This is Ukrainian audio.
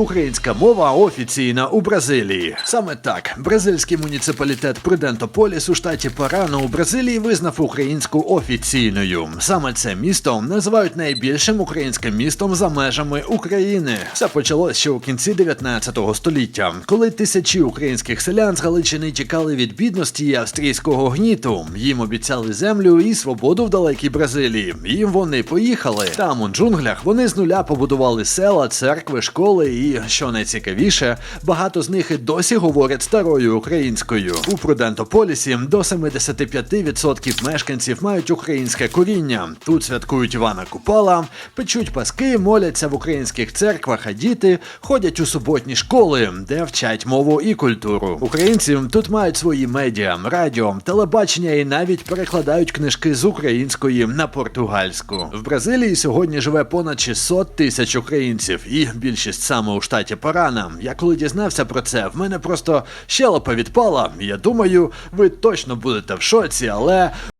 Українська мова офіційна у Бразилії. Саме так, бразильський муніципалітет Прудентополіс у штаті Парано у Бразилії визнав українську офіційною. Саме це місто називають найбільшим українським містом за межами України. Все почалось ще у кінці 19 століття, коли тисячі українських селян з Галичини тікали від бідності і австрійського гніту. Їм обіцяли землю і свободу в далекій Бразилії. Їм вони поїхали. Там у джунглях вони з нуля побудували села, церкви, школи що найцікавіше, багато з них і досі говорять старою українською. У Прудентополісі до 75% мешканців мають українське коріння. Тут святкують Івана Купала, печуть паски, моляться в українських церквах, а діти ходять у суботні школи, де вчать мову і культуру. Українці тут мають свої медіа, радіо, телебачення і навіть перекладають книжки з української на португальську. В Бразилії сьогодні живе понад 600 тисяч українців, і більшість саме у штаті Парана. Я коли дізнався про це, в мене просто щелепа відпала. Я думаю, ви точно будете в шоці, але